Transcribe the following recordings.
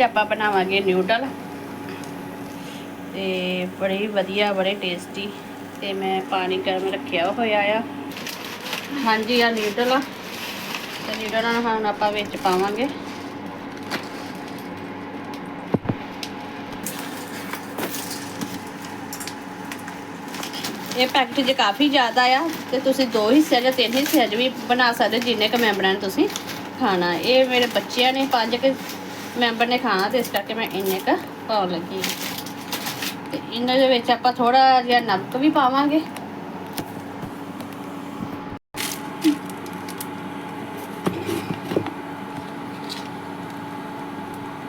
ਅੱਜ ਆਪਾਂ ਬਣਾਵਾਂਗੇ ਨਿਊਡਲ ਤੇ ਬੜੇ ਵਧੀਆ ਬੜੇ ਟੇਸਟੀ ਤੇ ਮੈਂ ਪਾਣੀ ਗਰਮ ਰੱਖਿਆ ਹੋਇਆ ਆ। ਹਾਂਜੀ ਆ ਨਿਊਡਲ ਆ। ਤੇ ਨਿਊਡਲਾਂ ਨੂੰ ਹੁਣ ਆਪਾਂ ਵਿੱਚ ਪਾਵਾਂਗੇ। ਇਹ ਪੈਕਟ ਜੇ ਕਾਫੀ ਜ਼ਿਆਦਾ ਆ ਤੇ ਤੁਸੀਂ ਦੋ ਹਿੱਸੇ ਜਾਂ ਤਿੰਨ ਹਿੱਸੇ ਚ ਵੀ ਬਣਾ ਸਕਦੇ ਹੋ, ਜਿੰਨੇ ਕ ਮੈਂਬਰਾਂ ਨੇ ਤੁਸੀਂ ਖਾਣਾ। ਇਹ ਮੇਰੇ ਬੱਚਿਆਂ ਨੇ ਪੰਜ ਕੁ ਮੈਂਬਰ ਨੇ ਖਾਣਾ ਤੇ ਇਸ ਕਰਕੇ ਮੈਂ ਇੰਨੇ ਕ ਪਾਉਣ ਲੱਗੀ ਹਾਂ। ਤੇ ਇਹਨਾਂ ਦੇ ਵਿੱਚ ਆਪਾਂ ਥੋੜਾ ਜਿਹਾ ਨਮਕ ਵੀ ਪਾਵਾਂਗੇ।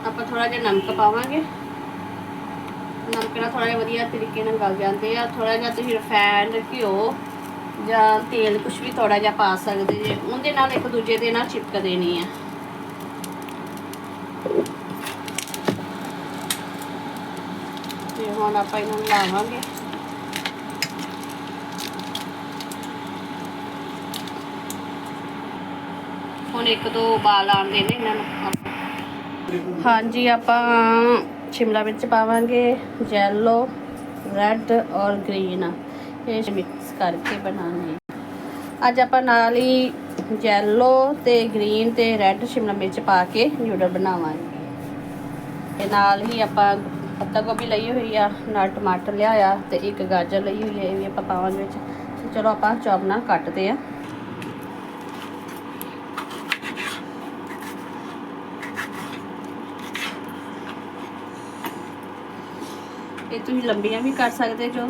ਆਪਾਂ ਥੋੜਾ ਜਿਹਾ ਨਮਕ ਪਾਵਾਂਗੇ। ਨਮਕ ਨਾਲ ਥੋੜਾ ਜਿਹਾ ਵਧੀਆ ਤਰੀਕੇ ਨਾਲ ਗਲ ਜਾਂਦੇ ਆ। ਥੋੜਾ ਜਿਹਾ ਤੁਸੀਂ ਰਿਫਾਈਨਡ ਘਿਓ ਜਾਂ ਤੇਲ ਕੁਝ ਵੀ ਥੋੜਾ ਜਿਹਾ ਪਾ ਸਕਦੇ ਜੇ। ਉਹਦੇ ਨਾਲ ਇੱਕ ਦੂਜੇ ਦੇ ਨਾਲ ਚਿਪਕਦੇ ਨਹੀਂ ਆ। ਤੇ ਹੁਣ ਆਪਾਂ ਇਹਨਾਂ ਲਾਵਾਂਗੇ ਹੁਣ ਇੱਕ ਦੋ ਉਬਾਲ ਆਉਂਦੇ ਨੇ ਇਹਨਾਂ ਨੂੰ ਹਾਂਜੀ, ਆਪਾਂ ਸ਼ਿਮਲਾ ਮਿਰਚ ਪਾਵਾਂਗੇ ਯੈਲੋ ਰੈੱਡ ਔਰ ਗ੍ਰੀਨ ਇਹ ਮਿਕਸ ਕਰਕੇ ਬਣਾਉਣੀ ਅੱਜ ਆਪਾਂ ਨਾਲ ਹੀ ਯੈਲੋ ਤੇ ਗ੍ਰੀਨ ਤੇ ਰੈੱਡ ਸ਼ਿਮਲਾ ਮਿਰਚ ਪਾ ਕੇ ਨਿਊਡਲ ਬਣਾਵਾਂਗੇ। ਤੇ ਨਾਲ ਹੀ ਆਪਾਂ ਪੱਤਾ ਗੋਭੀ ਲਈ ਹੋਈ ਆ, ਨਾਲ ਟਮਾਟਰ ਲਿਆ ਆ ਤੇ ਇੱਕ ਗਾਜਰ ਲਈ ਹੋਈ ਹੈ ਇਹ ਵੀ ਆਪਾਂ ਪਾਵਾਂਗੇ ਵਿੱਚ। ਚਲੋ ਆਪਾਂ ਚੌਪ ਨਾਲ ਕੱਟਦੇ ਆ। ਇਹ ਤੁਸੀਂ ਲੰਬੀਆਂ ਵੀ ਕਰ ਸਕਦੇ ਜੋ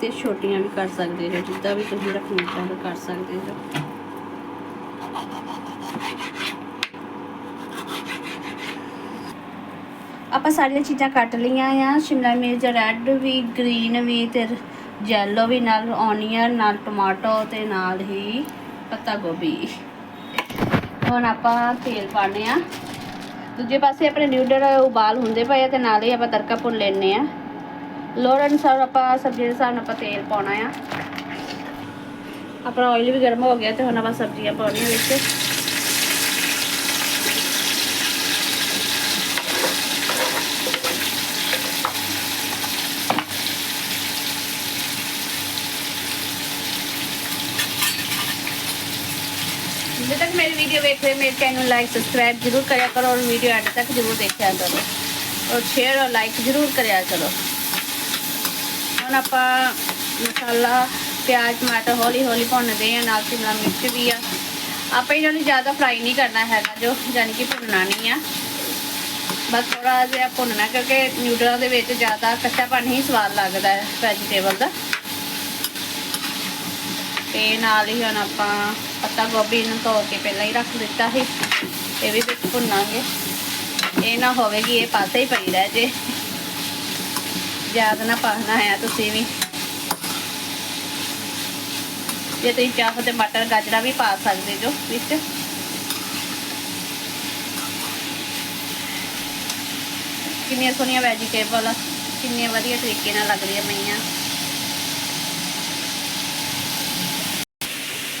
ਤੇ ਛੋਟੀਆਂ ਵੀ ਕਰ ਸਕਦੇ ਜੋ, ਜਿੱਦਾਂ ਵੀ ਤੁਸੀਂ ਰੱਖਣਾ ਚਾਹੋ ਕਰ ਸਕਦੇ ਜੋ। ਆਪਾਂ ਸਾਰੀਆਂ ਚੀਜ਼ਾਂ ਕੱਟ ਲਈਆਂ ਆ। ਸ਼ਿਮਲਾ ਮਿਰਚ ਰੈੱਡ ਵੀ ਗ੍ਰੀਨ ਵੀ ਤੇ ਯੈਲੋ ਵੀ, ਨਾਲ ਔਨੀਅਨ ਨਾਲ ਟਮਾਟੋ ਤੇ ਨਾਲ ਹੀ ਪੱਤਾ ਗੋਭੀ। ਹੁਣ ਆਪਾਂ ਤੇਲ ਪਾਣੇ ਆ ਦੂਜੇ ਪਾਸੇ ਆਪਣੇ ਨਿਊਡਲ ਉਬਾਲ ਹੁੰਦੇ ਪਏ ਆ ਤੇ ਨਾਲ ਹੀ ਆਪਾਂ ਤੜਕਾ ਭੁੰਨ ਲੈਣੇ ਆ ਲੋੜ ਅਨੁਸਾਰ ਆਪਾਂ ਸਬਜ਼ੀ ਦੇ ਹਿਸਾਬ ਨਾਲ ਆਪਾਂ ਤੇਲ ਪਾਉਣਾ ਆ। ਆਪਣਾ ਆਇਲ ਵੀ ਗਰਮ ਹੋ ਗਿਆ ਤੇ ਹੁਣ ਆਪਾਂ ਸਬਜ਼ੀਆਂ ਪਾਉਣੀਆਂ ਵਿੱਚ। ਜਿੱਦ ਤੱਕ ਮੇਰੀ ਵੀਡੀਓ ਵੇਖ ਰਹੇ ਮੇਰੇ ਚੈਨਲ ਲਾਈਕ ਸਬਸਕ੍ਰਾਈਬ ਜਰੂਰ ਕਰਿਆ ਕਰੋ ਔਰ ਵੀਡੀਓ ਐਂਡ ਤੱਕ ਜਰੂਰ ਦੇਖਿਆ ਕਰੋ। ਔਰ ਸ਼ੇਅਰ ਔਰ ਲਾਈਕ ਜਰੂਰ ਕਰਿਆ ਕਰੋ। ਹੁਣ ਆਪਾਂ ਮਸਾਲਾ, ਪਿਆਜ਼, ਟਮਾਟਰ ਹੌਲੀ ਹੌਲੀ ਭੁੰਨਦੇ ਆ ਨਾਲ ਸ਼ਿਮਲਾ ਮਿਰਚ ਵੀ ਆ। ਆਪਾਂ ਇਹਨਾਂ ਨੂੰ ਜ਼ਿਆਦਾ ਫਰਾਈ ਨਹੀਂ ਕਰਨਾ ਹੈਗਾ ਜੋ ਯਾਨੀ ਕਿ ਭੁੰਨਣਾ ਨਹੀਂ ਆ। ਬਸ ਥੋੜਾ ਜਿਹਾ ਭੁੰਨਣਾ ਕਿਉਂਕਿ ਨਿਊਡਲਾਂ ਦੇ ਵਿੱਚ ਜ਼ਿਆਦਾ ਕੱਚਾਪਨ ਹੀ ਸਵਾਦ ਲੱਗਦਾ ਹੈ ਵੈਜੀਟੇਬਲ ਦਾ। ਤੇ ਨਾਲ ਹੀ ਹੁਣ ਆਪਾਂ ਪੱਤਾ ਗੋਭੀ ਨੂੰ ਧੋ ਕੇ ਪਹਿਲਾਂ ਹੀ ਰੱਖ ਦਿੱਤਾ ਸੀ, ਇਹ ਵੀ ਵਿੱਚ ਭੁੰਨਾਂਗੇ। ਇਹ ਨਾ ਹੋਵੇ ਕਿ ਇਹ ਪਾਸੇ ਹੀ ਪਈ ਰਹਿ ਜੇ। ਯਾਦ ਨਾ ਪਾਣਾ ਹੈ ਤੁਸੀਂ ਵੀ। ਜੇ ਤੁਸੀਂ ਚਾਹੋ ਤੇ ਮਟਰ ਗਾਜਰਾ ਵੀ ਪਾ ਸਕਦੇ ਜੋ ਵਿੱਚ। ਕਿੰਨੀਆਂ ਸੋਹਣੀਆਂ ਵੈਜੀਟੇਬਲ ਕਿੰਨੀਆਂ ਵਧੀਆ ਤਰੀਕੇ ਨਾਲ ਲੱਗਦੀਆਂ ਪਈਆਂ।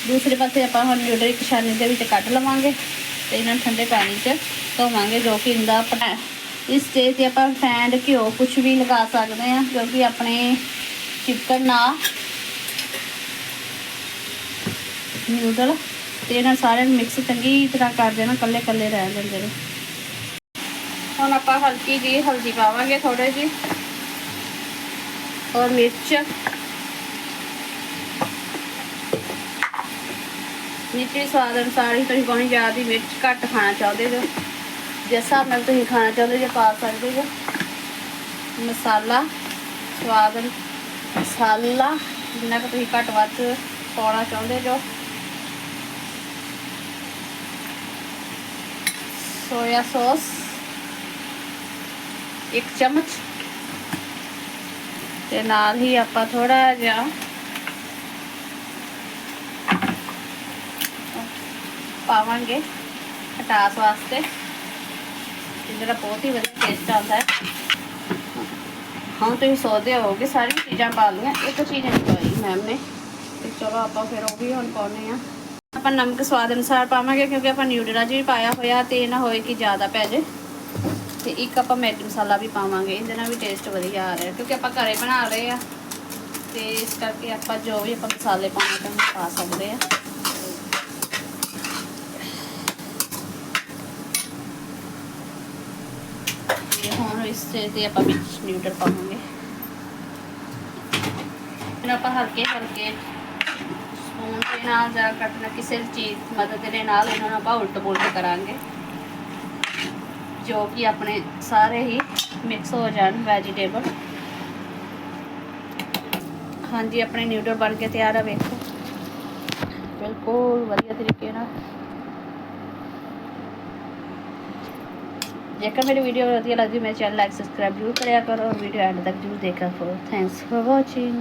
ਦੂਸਰੇ ਪਾਸੇ ਆਪਾਂ ਹੁਣ ਨਿਊਡਲ ਇੱਕ ਛਾਨਣੀ ਦੇ ਵਿੱਚ ਕੱਢ ਲਵਾਂਗੇ ਤੇ ਇਹਨਾਂ ਨੂੰ ਠੰਡੇ ਪਾਣੀ 'ਚ ਧੋਵਾਂਗੇ ਜੋ ਕਿ ਇੰਦਾ ਆਪਣਾ ਇਸ ਤੇ ਤੇ ਆਪਾਂ ਫੈਂਡ ਘਿਓ ਕੁਝ ਵੀ ਲਗਾ ਸਕਦੇ ਆ ਕਿਉਂਕਿ ਆਪਣੇ ਚਿਕਨ ਨਾ ਨਿਊਡਲ ਤੇ ਇਹਨਾਂ ਸਾਰਿਆਂ ਨੂੰ ਮਿਕਸ ਚੰਗੀ ਤਰ੍ਹਾਂ ਕਰ ਦੇਣਾ ਕੱਲੇ ਕੱਲੇ ਰਹਿ ਜਾਂਦੇ ਨੇ। ਹੁਣ ਆਪਾਂ ਹਲਕੀ ਜੀ ਹਲਦੀ ਪਾਵਾਂਗੇ ਥੋੜੇ ਜੀ ਔਰ ਮਿਰਚ ਮਿਰਚ ਵੀ ਸਵਾਦ ਅਨੁਸਾਰ ਹੀ ਤੁਸੀਂ ਪਾਉਣੀ ਜ਼ਿਆਦਾ ਹੀ ਮਿਰਚ ਘੱਟ ਖਾਣਾ ਚਾਹੁੰਦੇ ਜੋ। ਜਿਸ ਹਿਸਾਬ ਨਾਲ ਤੁਸੀਂ ਖਾਣਾ ਚਾਹੁੰਦੇ ਜੇ ਪਾ ਸਕਦੇ ਜੋ। ਮਸਾਲਾ, ਸਵਾਦ ਮਸਾਲਾ, ਜਿੰਨਾ ਕੁ ਤੁਸੀਂ ਘੱਟ ਵੱਧ ਪਾਉਣਾ ਚਾਹੁੰਦੇ ਜੋ। ਸੋਇਆ ਸੌਸ, ਇੱਕ ਚਮਚ। ਤੇ ਨਾਲ ਹੀ ਆਪਾਂ ਥੋੜਾ ਜਿਹਾ ਪਾਵਾਂਗੇ ਖਟਾਸ ਵਾਸਤੇ। ਜਿਹੜਾ ਬਹੁਤ ਹੀ ਵਧੀਆ ਟੇਸਟ ਆਉਂਦਾ ਹੈ। ਹਾਂ, ਤੁਸੀਂ ਸੋਚਦੇ ਹੋਗੇ ਸਾਰੀ ਚੀਜ਼ਾਂ ਪਾ ਲਈਆਂ, ਇੱਕ ਚੀਜ਼ ਨਹੀਂ ਪਾਈ ਮੈਮ ਨੇ। ਤੇ ਚਲੋ ਆਪਾਂ ਫਿਰ ਉਹ ਵੀ ਹੁਣ ਪਾਉਨੇ ਆ ਆਪਾਂ ਨਮਕ ਸਵਾਦ ਅਨੁਸਾਰ ਪਾਵਾਂਗੇ, ਕਿਉਂਕਿ ਆਪਾਂ ਨਿਊਡਲਾਂ 'ਚ ਵੀ ਪਾਇਆ ਹੋਇਆ, ਤੇ ਇਹ ਨਾ ਹੋਏ ਕਿ ਜ਼ਿਆਦਾ ਪੈ ਜੇ। ਤੇ ਇੱਕ ਆਪਾਂ ਮੈਗੀ ਮਸਾਲਾ ਵੀ ਪਾਵਾਂਗੇ, ਇਹਦੇ ਨਾਲ ਵੀ ਟੇਸਟ ਵਧੀਆ ਆ ਰਿਹਾ, ਕਿਉਂਕਿ ਆਪਾਂ ਘਰੇ ਬਣਾ ਰਹੇ ਆ ਤੇ ਇਸ ਕਰਕੇ ਆਪਾਂ ਜੋ ਵੀ ਆਪਾਂ ਮਸਾਲੇ ਪਾਉਣੇ ਤਾਂ ਪਾ ਸਕਦੇ ਆ ਤੇ ਹੁਣ ਇਸ ਤੇ ਆਪਾਂ ਵਿੱਚ ਨਿਊਟਰ ਪਾਵਾਂਗੇ ਫਿਰ ਆਪਾਂ ਹਲਕੇ ਹਲਕੇ ਸਪੂਨ ਦੇ ਨਾਲ ਜਾਂ ਕੱਟਣਾ ਕਿਸੇ ਵੀ ਚੀਜ਼ ਮਦਦ ਦੇ ਨਾਲ ਇਹਨਾਂ ਨੂੰ ਆਪਾਂ ਉਲਟ ਪੁਲਟ ਕਰਾਂਗੇ ਜੋ ਕਿ ਆਪਣੇ ਸਾਰੇ ਹੀ ਮਿਕਸ ਹੋ ਜਾਣ ਵੈਜੀਟੇਬਲ ਹਾਂਜੀ ਆਪਣੇ ਨਿਊਡਲ ਬਣ ਕੇ ਤਿਆਰ ਆ ਵੇਖੋ ਬਿਲਕੁਲ ਵਧੀਆ ਤਰੀਕੇ ਨਾਲ ਜੇਕਰ ਮੇਰੀ ਵੀਡੀਓ ਵਧੀਆ ਲੱਗਦੀ ਮੇਰੇ ਚੈਨਲ ਲਾਈਕ ਸਬਸਕ੍ਰਾਈਬ ਜ਼ਰੂਰ ਕਰਿਆ ਕਰੋ ਵੀਡੀਓ ਐਂਡ ਤੱਕ ਜ਼ਰੂਰ ਦੇਖਿਆ ਕਰੋ। Thanks for watching